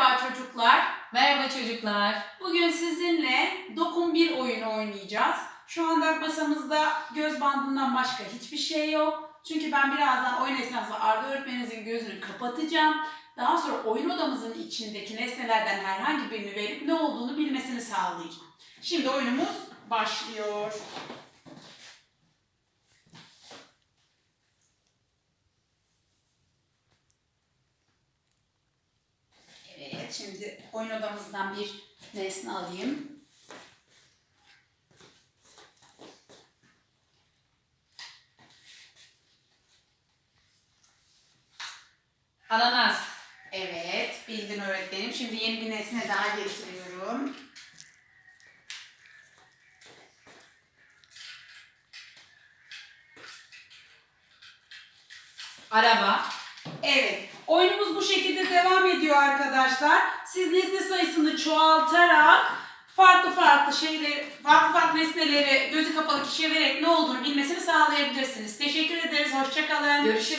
Merhaba çocuklar. Merhaba çocuklar. Bugün sizinle dokun bir oyunu oynayacağız. Şu anda masamızda göz bandından başka hiçbir şey yok. Çünkü ben birazdan oyun esnasında Arda öğretmeninizin gözünü kapatacağım. Daha sonra oyun odamızın içindeki nesnelerden herhangi birini verip ne olduğunu bilmesini sağlayacağım. Şimdi oyunumuz başlıyor. Şimdi oyun odamızdan bir nesne alayım. Ananas. Evet, bildin öğretmenim. Şimdi yeni bir nesne daha getiriyorum. Araba. Evet, oyunumuz bu arkadaşlar. Siz nesne sayısını çoğaltarak farklı farklı şeyleri, farklı farklı nesneleri gözü kapalı kişiye vererek ne olduğunu bilmesini sağlayabilirsiniz. Teşekkür ederiz, hoşçakalın. Görüşürüz.